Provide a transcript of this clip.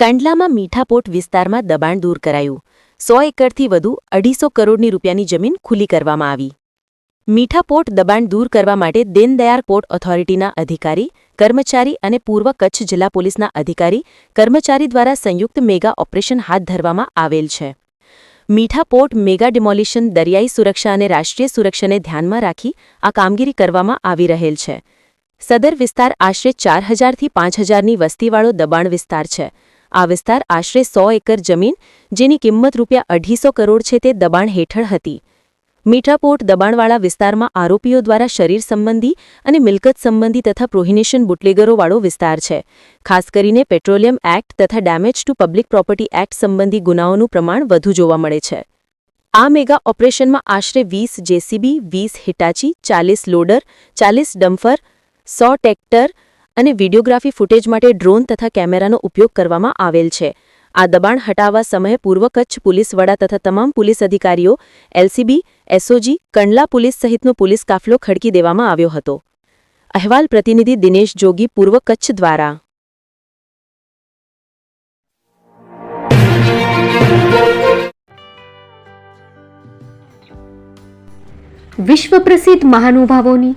કંડલામાં મીઠાપોટ વિસ્તારમાં દબાણ દૂર કરાયું. સો એકરથી વધુ અઢીસો કરોડની રૂપિયાની જમીન ખુલ્લી કરવામાં આવી. મીઠાપોટ દબાણ દૂર કરવા માટે દીનદયાળ પોર્ટ ઓથોરિટીના અધિકારી, કર્મચારી અને પૂર્વ કચ્છ જિલ્લા પોલીસના અધિકારી, કર્મચારી દ્વારા સંયુક્ત મેગા ઓપરેશન હાથ ધરવામાં આવેલ છે. મીઠાપોર્ટ મેગા ડિમોલિશન દરિયાઈ સુરક્ષા અને રાષ્ટ્રીય સુરક્ષાને ધ્યાનમાં રાખી આ કામગીરી કરવામાં આવી રહેલ છે. સદર વિસ્તાર આશરે ચાર હજારથી પાંચ હજારની વસ્તીવાળો દબાણ વિસ્તાર છે. આ વિસ્તાર આશરે સો એકર જમીન, જેની કિંમત રૂપિયા અઢીસો કરોડ છે તે દબાણ હેઠળ હતી. મીઠાપોર્ટ દબાણવાળા વિસ્તારમાં આરોપીઓ દ્વારા શરીર સંબંધી અને મિલકત સંબંધી તથા પ્રોહિનેશન બુટલેગરોવાળો વિસ્તાર છે. ખાસ કરીને પેટ્રોલિયમ એક્ટ તથા damage to public property act સંબંધી ગુનાઓનું પ્રમાણ વધુ જોવા મળે છે. આ મેગા ઓપરેશનમાં આશરે વીસ જેસીબી, વીસ હિટાચી, ચાલીસ લોડર, ચાલીસ ડમ્ફર, સો ટ્રેક્ટર અને વિડીયોગ્રાફી ફૂટેજ માટે ડ્રોન તથા કેમેરાનો ઉપયોગ કરવામાં આવેલ છે. આ દબાણ હટાવવા સમયે પૂર્વ કચ્છ પોલીસ વડા તથા તમામ પોલીસ અધિકારીઓ, એલસીબી, એસઓજી, કંડલા પોલીસ સહિતનો પોલીસ કાફલો ખડકી દેવામાં આવ્યો હતો. અહેવાલ પ્રતિનિધિ દિનેશ જોગી, પૂર્વ કચ્છ દ્વારા. વિશ્વ પ્રસિદ્ધ મહાનુભાવોની